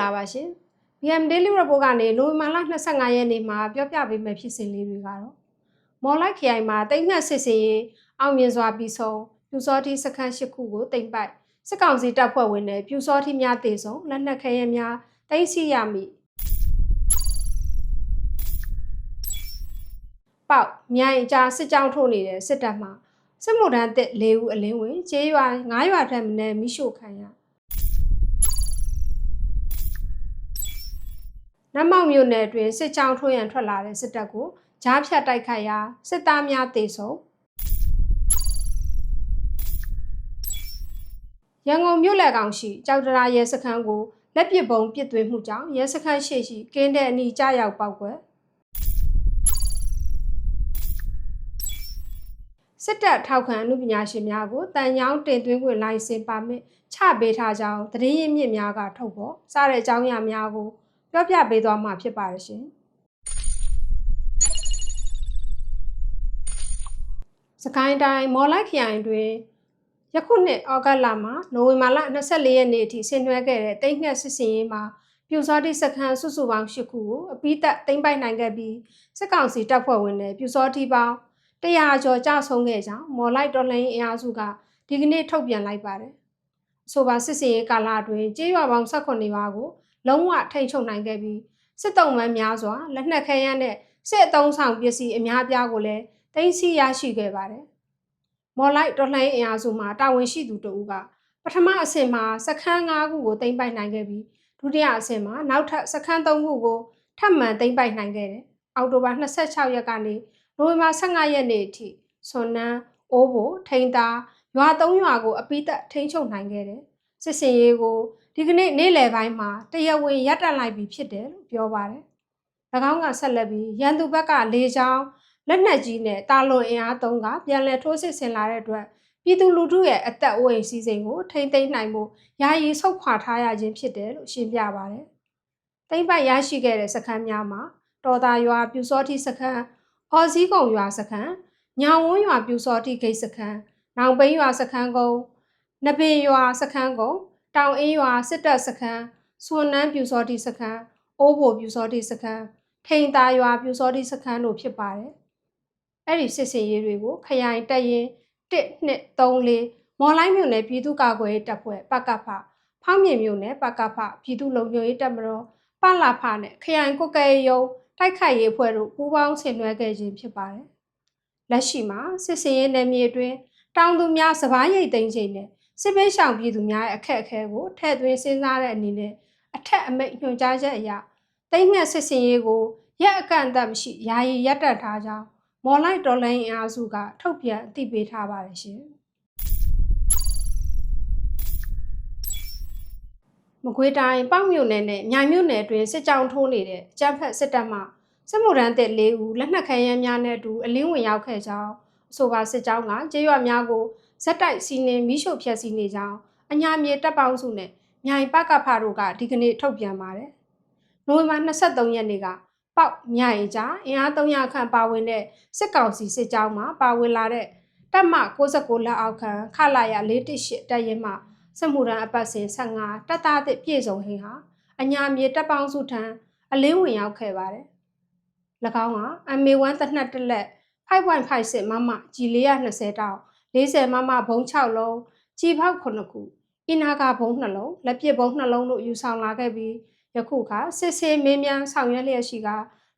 အားလုံးပဲမင်္ဂလာပါရှင် BM Daily Report ကနေနိုဝင်ဘာလ25ရက်နေ့မှာပြောပြပေးမယ့်ဖြစ်စဉ်လေးတွေကတော့မော်လိုက်ခရိုင်မှာတိတ်ငှက်စစ်စင်ရေးအောင်မြင်စွာပြီးဆုံးပြူစောတိစခန်း၈ခုကိုတိမ့်ပိုက်စစ်ကောင်စီတပ်ဖွဲ့ဝင်တွေပြူစောတိများတေဆုံးလက်နက်ခဲယမ်းများတိမ့်စီရမိပေါက်မြိုင်အကြားစစ်ကြောင်းထိုးနေတဲ့စစ်တပ်မှစစ်မှုထမ်းတစ်၄ဦးအလင်းဝင်ကျေးရွာ9ရွာထက်မနည်းမိရှို့ခံရ နတ်မောက်မြို့နယ်အတွင်းစစ်ကြောင်းထိုးရန်ထွက်လာတဲ့စစ်တပ်ကိုကြားဖြတ်တိုက်ခိုက်ရာစစ်သားများတေဆုံးရန်ကုန်မြို့လယ်ကောင်ရှိကြောက်တရာရဲစခန်းကိုလက်ပစ်ပုံပစ်သွင်းမှုကြောင့်ရဲစခန်းရှိရှိကင်းတဲ့အနီးကြားရောက်ပောက်ကွယ်စစ်တပ်ထောက်ခံအမှုပညာရှင်များကိုတန်ရောင်းတင်သွင်းခွင့်လိုင်စင်ပါမစ်ချပေးထားကြောင်းသတင်းရင်းမြစ်များကထုတ်ပေါ်စတဲ့အကြောင်းအရာများကို ပြောပြပေးသွားမှာဖြစ်ပါတယ်ရှင်။စကိုင်းတိုင်းမော်လိုက်ခရိုင်တွင်ယခုနှစ်ဩဂတ်လမှာနိုဝင်ဘာလ24ရက်နေ့အထိဆင်နွှဲခဲ့တဲ့တိတ်ငှက်စစ်စင်ရေးမှာပြူစောတိစခန်းစုစုပေါင်း၈ခုကိုအပိသက်တိမ့်ပိုက်နိုင်ခဲ့ပြီးစစ်ကောင်စီတပ်ဖွဲ့ဝင်တွေပြူစောတိပေါင်း100ကျော်ကြဆုံးခဲ့ကြောင်းမော်လိုက်တော်လှန်ရေးအင်အားစုကဒီကနေ့ထုတ်ပြန်လိုက်ပါတယ်။အဆိုပါစစ်စင်ရေးကာလအတွင်းကြေးရွာပေါင်း18ရွာကို လုံးဝထိန်ချုပ်နိုင်ခဲ့ပြီးစစ်တုံးမှန်းများစွာလက်နက်ခဲယမ်းနဲ့စစ်အုံဆောင်ပစ္စည်းအများအပြားကိုလည်းတင်စီရရှိခဲ့ပါတယ်။မော်လိုက်တော်လှန်ရေးအင်အားစုမှတာဝန်ရှိသူတဦးကပထမအဆင့်မှာစခန်း၅ခုကိုတင်ပိုက်နိုင်ခဲ့ပြီးဒုတိယအဆင့်မှာနောက်ထပ်စခန်း၃ခုကိုထပ်မံတင်ပိုက်နိုင်ခဲ့တယ်။အောက်တိုဘာ26ရက်ကနေနိုဝင်ဘာ15ရက်နေ့အထိဆွန်နန်းအိုးဘိုထိန်သားရွာ၃ရွာကိုအပိသက်ထိန်းချုပ်နိုင်ခဲ့တယ်။စစ်စင်ရေးကို ဒီကနေ့နေ့လယ်ပိုင်းမှာတရားဝင်ရပ်တန့်လိုက်ပြီဖြစ်တယ်လို့ပြောပါတယ်။၎င်းကဆက်လက်ပြီးရန်သူဘက်ကလေကြောင်းလက်နက်ကြီးနဲ့တာလွန်အင်အားသုံးကပြန်လည်ထိုးစစ်ဆင်လာတဲ့အတွက်ပြည်သူလူထုရဲ့အသက်အိုးအိမ်စီးစိမ်ကိုထိမ့်သိမ်းနိုင်ဖို့ယာယီဆုတ်ခွာထားရခြင်းဖြစ်တယ်လို့ရှင်းပြပါတယ်။တိမ့်ပိုက်ရရှိခဲ့တဲ့စခန်းများမှာတော်သားရွာပြူစောတိစခန်းအော်စည်းကုံရွာစခန်းညောင်ဝန်းရွာပြူစောတိဂိတ်စခန်းနောင်ပိန်းရွာစခန်းကုန်းနပင်ရွာစခန်းကုန်း တောင်အင်းရွာစစ်တပ်စခန်းဆွန်နန်းပြူစောတိစခန်းအိုးဘိုပြူစောတိစခန်းထိန်သားရွာပြူစောတိစခန်းတို့ဖြစ်ပါတယ်။အဲ့ဒီစစ်စင်ရေးတွေကိုခရိုင်တက်ရင်1 2 3 4မော်လိုင်းမြို့နယ်ပြည်သူ့ကာကွယ်ရေးတပ်ဖွဲ့ပကဖဖောင်းမြင်မြို့နယ်ပကဖပြည်သူ့လုံခြုံရေးတပ်မတော်ပလာဖနဲ့ခရိုင်ကုတ်ကဲရုံတိုက်ခိုက်ရေးအဖွဲ့တို့ပူးပေါင်းဆင်နွှဲခဲ့ခြင်းဖြစ်ပါတယ်။လက်ရှိမှာစစ်စင်ရေးနယ်မြေအတွင်းတောင်သူများစပားရိတ်သိမ်းခြင်းနဲ့ စစ်ပေးရှောင်ပြည်သူများရဲ့အခက်အခဲကိုထည့်သွင်းစဉ်းစားတဲ့အနေနဲ့အထက်အမိန့်ညွှန်ကြားချက်အရတိတ်ငှက်စစ်စင်ရေးကိုရက်အကန့်အသတ်မရှိယာယီရပ်တန့်ထားကြောင်းမော်လိုက်တော်လိုင်းအင်အားစုကထုတ်ပြန်အသိပေးထားပါတယ်ရှင်။မကွေးတိုင်းပေါ့မြို့နယ်နဲ့မြိုင်မြို့နယ်အတွင်းစစ်ကြောင်းထိုးနေတဲ့အကြမ်းဖက်စစ်တပ်မှစစ်မှုထမ်းတဲ့၄ဦးလက်နက်ခဲယမ်းများနဲ့အတူအလင်းဝင်ရောက်ခဲ့ကြောင်းအဆိုပါစစ်ကြောင်းကကျေးရွာများကို ဇက်တိုက်စီနင်းမိရှုဖျက်ဆီးနေကြောင်းအညာမြေတပ်ပေါင်းစုနဲ့မြိုင်ပကဖတို့ကဒီကနေ့ထုတ်ပြန်ပါတယ်။နိုဝင်ဘာ23ရက်နေ့ကပေါက်မြိုင်ကြားအင်အား300ခန့်ပါဝင်တဲ့စစ်ကောင်စီစစ်ကြောင်းမှာပါဝင်လာတဲ့တပ်မ69လက်အောက်ခံခလာရ418တပ်ရင်မှစစ်မှုထမ်းအပတ်စဉ်15တပ်သားသစ်ပြည်စုံဟင်းဟာအညာမြေတပ်ပေါင်းစုထံအလင်းဝင်ရောက်ခဲ့ပါတယ်။၎င်းက MA1 တနက်တစ်လက်5.56မမကြီး420တောက် 40မမဘုံ6လုံးကြီးပေါက်9ခုအင်နာကဘုံ2လုံးလက်ပစ်ဘုံ2လုံးတို့ယူဆောင်လာခဲ့ပြီးယခုကစစ်ဆေးမင်းများဆောင်ရွက်လျက်ရှိက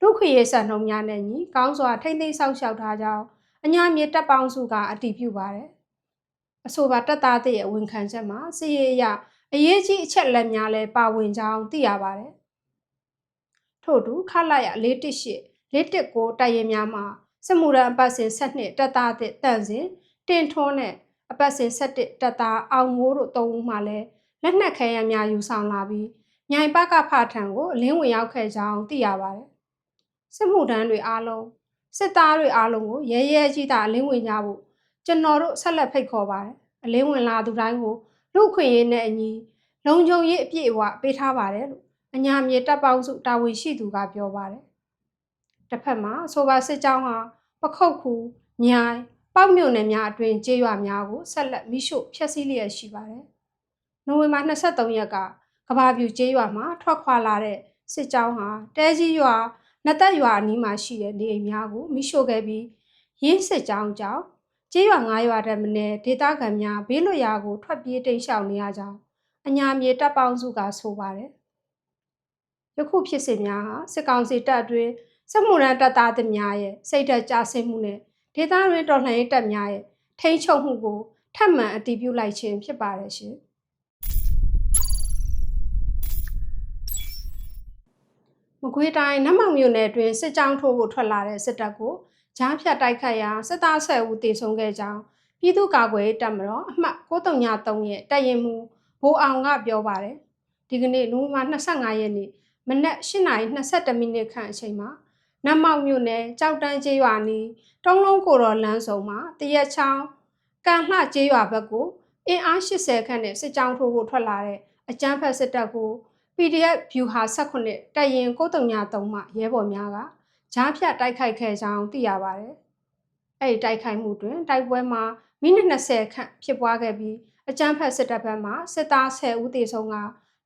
လူခွေရေးစံနှုံများနဲ့ညီကောင်းစွာထိမ့်သိမ်းဆောက်ရှောက်ထားကြောင်းအညာမြေတပ်ပေါင်းစုကအတည်ပြုပါတယ်အဆိုပါတပ်သားတဲ့ဝန်ခံချက်မှာစစ်ရေးအရအရေးကြီးအချက်လက်များလည်းပါဝင်ကြောင်းသိရပါတယ်ထို့တူခလာရ418 419တိုက်ရင်များမှာစစ်မှုရန်အပတ်စဉ်7နှစ်တပ်သားတဲ့တန့်စင် တင်ထွန်းနဲ့အပတ်စဉ်7တပ်သားအောင်မိုးတို့သုံးဦးမှလည်းလက်နက်ခဲယမ်းများယူဆောင်လာပြီးမြိုင်ပကဖထံကိုအလင်းဝင်ရောက်ခဲ့ကြောင်းသိရပါတယ်။စစ်မှုထမ်းတွေအားလုံးစစ်သားတွေအားလုံးကိုရဲရဲကြီးတာအလင်းဝင်ကြဖို့ကျွန်တော်တို့ဆက်လက်ဖိတ်ခေါ်ပါတယ်။အလင်းဝင်လာသူတိုင်းကိုလူခွင့်ရေးနဲ့အညီလုံခြုံရေးအပြည့်အဝပေးထားပါတယ်လို့အညာမြေတပ်ပေါင်းစုတာဝန်ရှိသူကပြောပါတယ်။တစ်ဖက်မှာဆိုပါစစ်ကြောင်းဟာပခုတ်ခုမြိုင် ပေါက်မြို့နယ်များအတွင်ကျေးရွာများကိုဆက်လက်မိရှို့ဖျက်ဆီးလျက်ရှိပါတယ်။နိုဝင်ဘာ23ရက်ကကဘာပြူကျေးရွာမှာထွက်ခွာလာတဲ့စစ်ကြောင်းဟာတဲကြီးရွာနတ်သက်ရွာအနီးမှာရှိတဲ့နေအိမ်များကိုမိရှို့ခဲ့ပြီးရင်းစစ်ကြောင်းကြောင့်ကျေးရွာ9ရွာတည်းမနဲ့ဒေသခံများဘေးလွတ်ရာကိုထွက်ပြေးတိမ်းရှောင်နေရကြောင်းအညာမြေတပ်ပေါင်းစုကဆိုပါတယ်ယခုဖြစ်စဉ်များဟာစစ်ကောင်စီတပ်အတွင်းစစ်မှုရန်တပ်သားတွေများရဲ့စိတ်ဓာတ်ကြဆင်းမှုနဲ့ ဒေသတွင်းတော်လှန်ရေးတပ်များရဲ့ထိန်းချုပ်မှုကိုထပ်မံအတည်ပြုလိုက်ခြင်းဖြစ်ပါတယ်ရှင်။မကွေးတိုင်းနတ်မောင်မြို့နယ်အတွင်းစစ်ကြောင်းထိုးဖို့ထွက်လာတဲ့စစ်တပ်ကိုကြားဖြတ်တိုက်ခတ်ရာစစ်သားဆယ်ဦးတေဆုံးခဲ့ကြောင်းပြည်သူ့ကာကွယ်ရေးတပ်မတော်အမှတ်933ရဲ့တပ်ရင်မှုဘိုးအောင်ကပြောပါတယ်။ဒီကနေ့နိုဝင်ဘာ25ရက်နေ့မနက်8:22မိနစ်ခန့်အချိန်မှာ နတ်မောင်မြို့နယ်ကြောက်တန်းကျေးရွာနီးတုံးလုံးကိုတော်လမ်းစုံမှာတရက်ချောင်းကန်လှကျေးရွာဘက်ကိုအင်အား80ခန့်နဲ့စစ်ကြောင်းထိုးဖို့ထွက်လာတဲ့အကြမ်းဖက်စစ်တပ်ကို PDF ဗျူဟာ18တပ်ရင်933မှရဲဘော်များကကြားဖြတ်တိုက်ခိုက်ခဲ့ကြောင်းသိရပါတယ်။အဲဒီတိုက်ခိုက်မှုတွင်တိုက်ပွဲမှာမိနစ်20ခန့်ဖြစ်ပွားခဲ့ပြီးအကြမ်းဖက်စစ်တပ်ဘက်မှစစ်သား10ဦးသေဆုံးက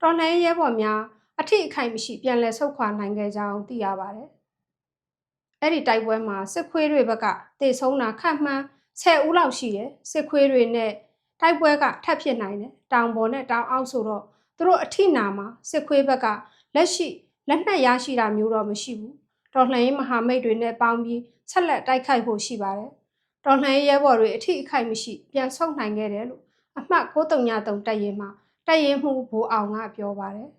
တော်လှန်ရဲဘော်များအထိအခိုက်မရှိပြန်လည်ဆုတ်ခွာနိုင်ခဲ့ကြောင်းသိရပါတယ်။ အဲ့ဒီတိုက်ပွဲမှာစစ်ခွေးတွေဘက်ကတေဆုံးတာခန့်မှန်း10ဦးလောက်ရှိတယ်စစ်ခွေးတွေနဲ့တိုက်ပွဲကထပ်ဖြစ်နိုင်တယ်တောင်ပေါ်နဲ့တောင်အောက်ဆိုတော့သူတို့အထိနာမှာစစ်ခွေးဘက်ကလက်ရှိလက်နက်ရရှိတာမျိုးတော့မရှိဘူးတော်လှန်ရေးမဟာမိတ်တွေနဲ့ပေါင်းပြီးဆက်လက်တိုက်ခိုက်ဖို့ရှိပါတယ်တော်လှန်ရေးရဲဘော်တွေအထိအခိုက်မရှိပြန်ဆုတ်နိုင်ခဲ့တယ်လို့အမှတ်9333တပ်ရင်မှာတပ်ရင်မှုဘိုးအောင်ကပြောပါတယ်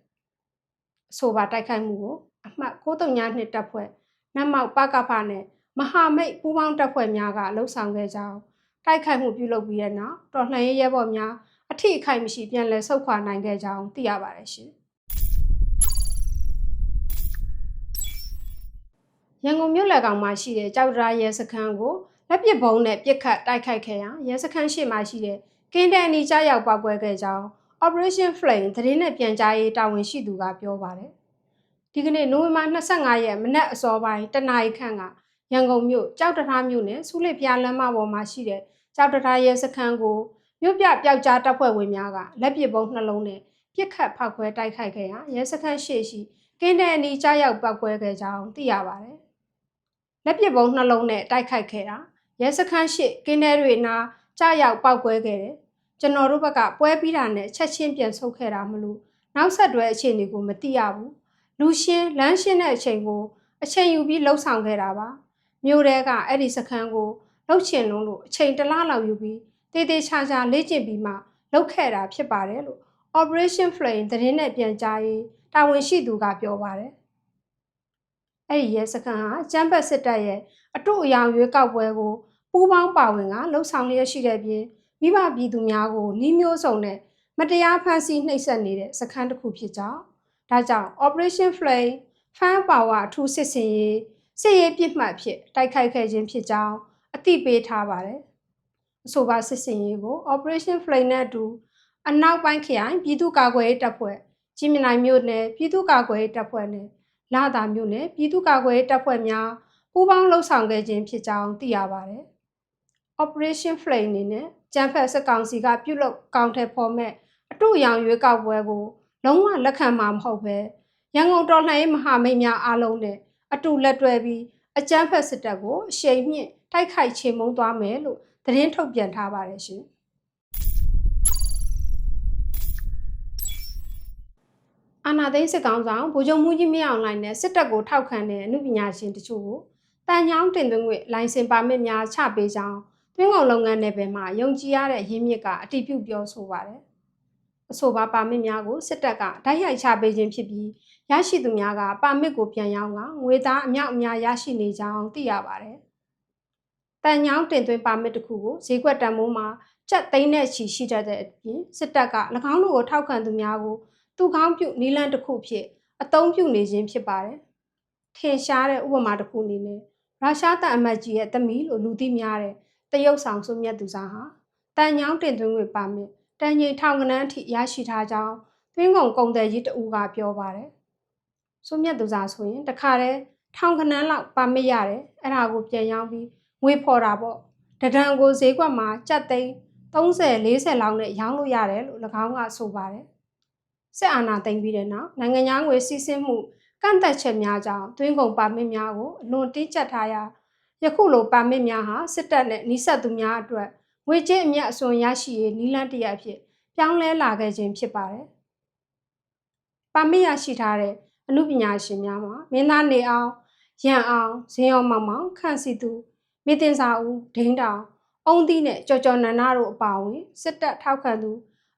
အဆိုပါတိုက်ခိုက်မှုကိုအမှတ်932တပ်ဖွဲ့ နတ်မောက်ပကဖနဲ့မဟာမိတ်ပူးပေါင်းတပ်ဖွဲ့များကလှုပ်ဆောင်ခဲ့ကြောင်းတိုက်ခိုက်မှုပြုလုပ်ပြီးတဲ့နောက်တော်လှန်ရေးရဲဘော်များအထိအခိုက်မရှိပြန်လည်ဆုတ်ခွာနိုင်ခဲ့ကြောင်းသိရပါတယ်ရှင်ရန်ကုန်မြို့လယ်ကောင်မှာရှိတဲ့ကြောက်ဒရာရဲစခန်းကိုလက်ပစ်ဘုံနဲ့ပြစ်ခတ်တိုက်ခိုက်ခဲ့ရာရဲစခန်းရှိမှရှိတဲ့ကင်းတန်နီကြားရောက်ပောက်ကွဲခဲ့ကြောင်း Operation Flame သတင်းနဲ့ပြန်ကြားရေးတာဝန်ရှိသူကပြောပါတယ် ဒီကနေ့နိုဝင်ဘာ25ရက်မနက်အစောပိုင်းတနာရီခန့်ကရန်ကုန်မြို့ကြောက်တထားမြို့နယ်ဆူလစ်ဖျားလမ်းမပေါ်မှာရှိတဲ့ကြောက်တထားရဲစခန်းကိုမြို့ပြပျောက်ကြားတပ်ဖွဲ့ဝင်များကလက်ပစ်ပုံးနှလုံးနဲ့ပြစ်ခတ်ဖောက်ခွဲတိုက်ခိုက်ခဲ့ရာရဲစခန်းရှိရှိကင်းတဲ့အနီးကြားရောက်ပောက်ကွဲခဲ့ကြောင်းသိရပါတယ်။လက်ပစ်ပုံးနှလုံးနဲ့တိုက်ခိုက်ခဲ့တာရဲစခန်းရှိကင်းတဲ့တွေနာကြားရောက်ပောက်ကွဲခဲ့တယ်။ကျွန်တော်တို့ဘက်ကပွဲပြီးတာနဲ့ချက်ချင်းပြန်ဆုတ်ခဲ့တာမလို့နောက်ဆက်တွဲအခြေအနေကိုမသိရဘူး။ လူရှင်းလမ်းရှင်းတဲ့အချိန်ကိုအချိန်ယူပြီးလှုပ်ဆောင်ခဲ့တာပါ။မြို့တဲကအဲ့ဒီစခန်းကိုလှုပ်ချင်လုံးလို့အချိန်တလားလောက်ယူပြီးတေးသေးချာချာလေ့ကျင့်ပြီးမှလုပ်ခဲ့တာဖြစ်ပါတယ်လို့ Operation Flame သတင်းနဲ့ပြန်ကြားရေးတာဝန်ရှိသူကပြောပါတယ်။အဲ့ဒီရဲစခန်းဟာကျမ်းပတ်စစ်တပ်ရဲ့အတုအယောင်ရွေးကောက်ပွဲကိုပူးပေါင်းပါဝင်ကလှုပ်ဆောင်လျက်ရှိတဲ့ပြင်မိဘပြည်သူများကိုနှီးမျိုးစုံနဲ့မတရားဖန်ဆီးနှိပ်စက်နေတဲ့စခန်းတစ်ခုဖြစ်ကြောင်း ဒါကြောင့် Operation Flame Fan Power အထူးစစ်စင်ရေးစစ်ရေးပြစ်မှတ်ဖြစ်တိုက်ခိုက်ခဲ့ခြင်းဖြစ်ကြောင်းအသိပေးထားပါတယ်။အဆိုပါစစ်စင်ရေးကို Operation Flame နဲ့အတူအနောက်ပိုင်းခရိုင်ပြည်သူ့ကာကွယ်ရေးတပ်ဖွဲ့ကြီးမြနိုင်မြို့နယ်ပြည်သူ့ကာကွယ်ရေးတပ်ဖွဲ့နဲ့လာသာမြို့နယ်ပြည်သူ့ကာကွယ်ရေးတပ်ဖွဲ့များပူးပေါင်းလှုပ်ဆောင်ခဲ့ခြင်းဖြစ်ကြောင်းသိရပါတယ်။ Operation Flame အနေနဲ့ကျန်းဖက်စစ်ကောင်စီကပြုလုပ်ကောင်းတဲ့ဖော်မဲ့အတူရောင်ရွေးကောက်ပွဲကို လုံးဝလက်ခံမှာမဟုတ်ပဲရန်ကုန်တော်လှန်ရေးမဟာမိတ်များအားလုံးနဲ့အတူလက်တွဲပြီးအကြမ်းဖက်စစ်တပ်ကိုအရှိန်မြင့်တိုက်ခိုက်ချေမှုန်းသွားမယ်လို့သတင်းထုတ်ပြန်ထားပါတယ်ရှင်။အာနာသိန်းစစ်ကောင်ဆောင်ဗိုလ်ချုပ်မှုကြီးမင်းအောင်လှိုင်နဲ့စစ်တပ်ကိုထောက်ခံတဲ့အမှုပညာရှင်တချို့ကိုတန်ချောင်းတင်သွင်းခွင့်လိုင်စင်ပါမစ်များချပေးကြောင်းတွင်းကုန်လုပ်ငန်းနယ်ပယ်မှာယုံကြည်ရတဲ့ရင်းမြစ်ကအတည်ပြုပြောဆိုပါတယ်။ အဆိုပါပါမစ်များကိုစစ်တပ်ကဓာတ်ရိုက်ချပေးခြင်းဖြစ်ပြီးရရှိသူများကပါမစ်ကိုပြန်ရောင်းကငွေသားအမြောက်အများရရှိနေကြောင်းသိရပါတယ်။တန်ညောင်းတင်သွင်းပါမစ်တစ်ခုကိုဈေးကွက်တန်မိုးမှာကျပ်သိန်းနဲ့ချီရှိတတ်တဲ့အပြင်စစ်တပ်က၎င်းတို့ကိုထောက်ခံသူများကိုသူကောင်းပြုနီလန်တစ်ခုဖြစ်အသုံးပြုနေခြင်းဖြစ်ပါတယ်။ထင်ရှားတဲ့ဥပမာတစ်ခုအနေနဲ့ရုရှားတန်အမတ်ကြီးရဲ့တမီလို့လူသိများတဲ့တရုတ်ဆောင်စုမြတ်သူစားဟာတန်ညောင်းတင်သွင်းဝင်ပါမစ် တန်ကြီးထောင်ကနန်းအထိရရှိထားကြောင်းသွင်းကုန်ကုန်တယ်ကြီးတဦးကပြောပါတယ်။စုမြတ်သူစားဆိုရင်တခါတည်းထောင်ကနန်းလောက်ပါမစ်ရတယ်အဲ့ဒါကိုပြန်ရောင်းပြီးငွေဖော်တာပေါ့တဒံကိုဈေးကွက်မှာကြက်သိန်း30 40လောက်နဲ့ရောင်းလို့ရတယ်လို့၎င်းကဆိုပါတယ်စစ်အာဏာသိမ်းပြီးတဲ့နောက်နိုင်ငံသားငွေစီးဆင်းမှုကန့်သက်ချက်များကြောင့်သွင်းကုန်ပါမစ်များကိုအလွန်တင်းကျပ်ထားရာယခုလိုပါမစ်များဟာစစ်တပ်နဲ့နှိစက်သူများအတွက် ငွေကြေးအမြတ်အစွန်ရရှိရေးနီလန်းတရက်အဖြစ်ပြောင်းလဲလာခဲ့ခြင်းဖြစ်ပါတယ်။ပါမစ်ရရှိထားတဲ့အမှုပညာရှင်များမှာမင်းသားနေအောင်ရန်အောင်ဇင်းအောင်မောင်မောင်ခန့်စီသူမိတင်စာဦးဒိန်းတောင်အုံသီးနဲ့ကြော်ကြော်နန္ဒတို့အပါအဝင်စစ်တပ်ထောက်ခံသူ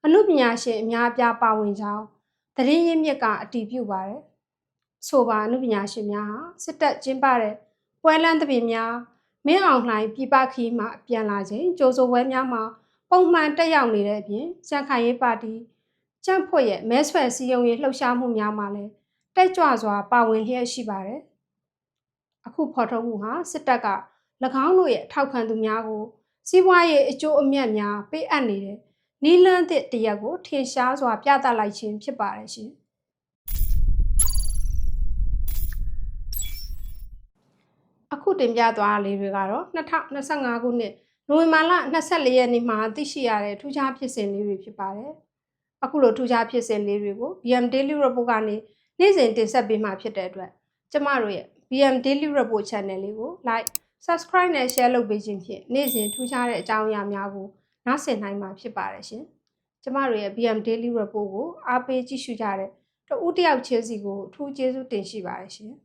အမှုပညာရှင်အများအပြားပါဝင်ကြောင်းသတင်းရင်းမြစ်ကအတည်ပြုပါတယ်။ဆိုပါအမှုပညာရှင်များဟာစစ်တပ်ကျင်းပတဲ့ပွဲလန်းသဘင်များ မင်းအောင်လှိုင်ပြပခီးမှပြန်လာခြင်းကြိုးစိုးပွဲများမှာပုံမှန်တက်ရောက်နေတဲ့အပြင်စံခိုင်ရေးပါတီကြံ့ဖွက်ရဲ့မဲဆွယ်စည်းရုံးရေးလှုပ်ရှားမှုများမှာလည်းတက်ကြွစွာပါဝင်လျက်ရှိပါတယ်။အခုဖော်ထုတ်မှုဟာစစ်တပ်က၎င်းတို့ရဲ့ထောက်ခံသူများကိုစီးပွားရေးအကျိုးအမြတ်များပေးအပ်နေတဲ့နီလန်းသစ်တရက်ကိုထင်ရှားစွာပြသလိုက်ခြင်းဖြစ်ပါတယ်ရှင်။ အခုတင်ပြသွားလေးတွေကတော့2025ခုနှစ်နိုဝင်ဘာလ24ရက်နေ့မှာသိရှိရတဲ့ထူးခြားဖြစ်စဉ်လေးတွေဖြစ်ပါတယ်။အခုလိုထူးခြားဖြစ်စဉ်လေးတွေကို BM Daily Report ကနေနေ့စဉ်တင်ဆက်ပေးမှာဖြစ်တဲ့အတွက်ကျမတို့ရဲ့ BM Daily Report Channel လေးကို like subscribe နဲ့ share လုပ်ပေးခြင်းဖြင့်နေ့စဉ်ထူးခြားတဲ့အကြောင်းအရာများကိုနားဆင်နိုင်မှာဖြစ်ပါတယ်ရှင်။ကျမတို့ရဲ့ BM Daily Report ကိုအားပေးကြည့်ရှုကြတဲ့တဦးတစ်ယောက်ချင်းစီကိုအထူးကျေးဇူးတင်ရှိပါတယ်ရှင်။